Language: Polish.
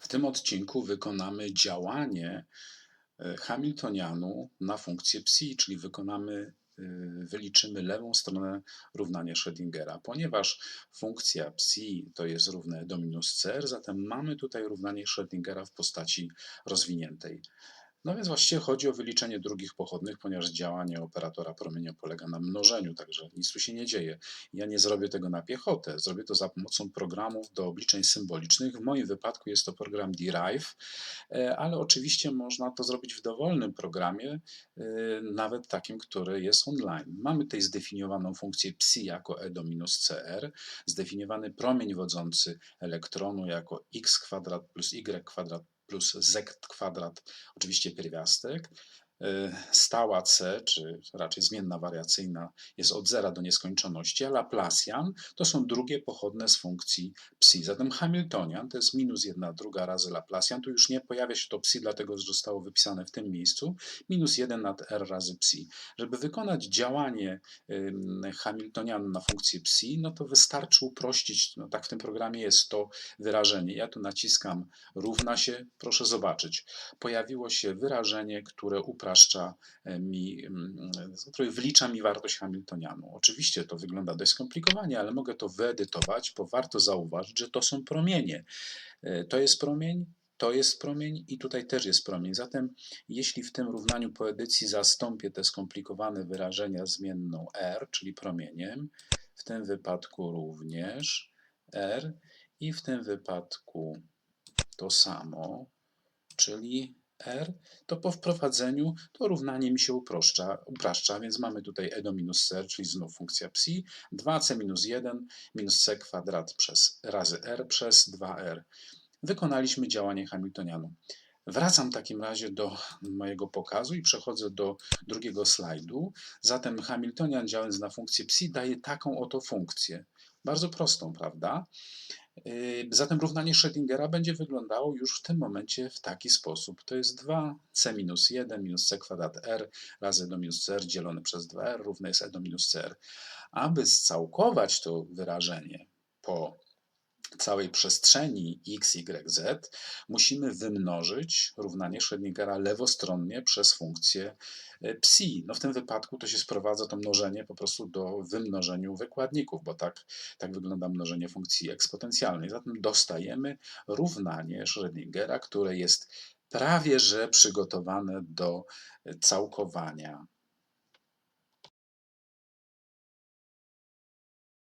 W tym odcinku wykonamy działanie e, Hamiltonianu na funkcję psi, czyli wykonamy, y, wyliczymy lewą stronę równania Schrödingera. Ponieważ funkcja psi to jest równe do minus CR, zatem mamy tutaj równanie Schrödingera w postaci rozwiniętej. No więc właściwie chodzi o wyliczenie drugich pochodnych, ponieważ działanie operatora promienia polega na mnożeniu, także nic tu się nie dzieje. Ja nie zrobię tego na piechotę, zrobię to za pomocą programów do obliczeń symbolicznych. W moim wypadku jest to program Derive, e, ale oczywiście można to zrobić w dowolnym programie, e, nawet takim, który jest online. Mamy tutaj zdefiniowaną funkcję psi jako e do minus cr, zdefiniowany promień wodzący elektronu jako x kwadrat plus y kwadrat plus z kwadrat, oczywiście pierwiastek. Y, Stała c, czy raczej zmienna wariacyjna, jest od zera do nieskończoności, a Laplacian to są drugie pochodne z funkcji psi. Zatem Hamiltonian to jest minus jedna druga razy Laplacian. Tu już nie pojawia się to psi, dlatego że zostało wypisane w tym miejscu. Minus 1 nad r razy psi. Żeby wykonać działanie ym, Hamiltonianu na funkcję psi, no to wystarczy uprościć, no tak w tym programie jest to wyrażenie. Ja tu naciskam równa się, proszę zobaczyć. Pojawiło się wyrażenie, które upraszcza e, mi, mm, które wlicza mi wartość Hamiltonianu. Oczywiście to wygląda dość skomplikowanie, ale mogę to wyedytować, bo warto zauważyć, że to są promienie. E, To jest promień, to jest promień i tutaj też jest promień. Zatem jeśli w tym równaniu po edycji zastąpię te skomplikowane wyrażenia zmienną r, czyli promieniem, w tym wypadku również r i w tym wypadku to samo, czyli r, to po wprowadzeniu to równanie mi się uproszcza, upraszcza, więc mamy tutaj e do minus c, czyli znów funkcja psi, 2c minus 1 minus c kwadrat przez razy r przez 2r. Wykonaliśmy działanie Hamiltonianu. Wracam w takim razie do mojego pokazu i przechodzę do drugiego slajdu. Zatem Hamiltonian działając na funkcję psi daje taką oto funkcję. Bardzo prostą, prawda? Yy, Zatem równanie Schrödingera będzie wyglądało już w tym momencie w taki sposób. To jest 2c minus 1 minus c kwadrat r razy e do minus cr dzielone przez 2r równe jest e do minus cr. Aby scałkować to wyrażenie po całej przestrzeni x, y, z, musimy wymnożyć równanie Schrödingera lewostronnie przez funkcję e, psi. No w tym wypadku to się sprowadza to mnożenie po prostu do wymnożeniu wykładników, bo tak, tak wygląda mnożenie funkcji eksponencjalnej. Zatem dostajemy równanie Schrödingera, które jest prawie że przygotowane do całkowania.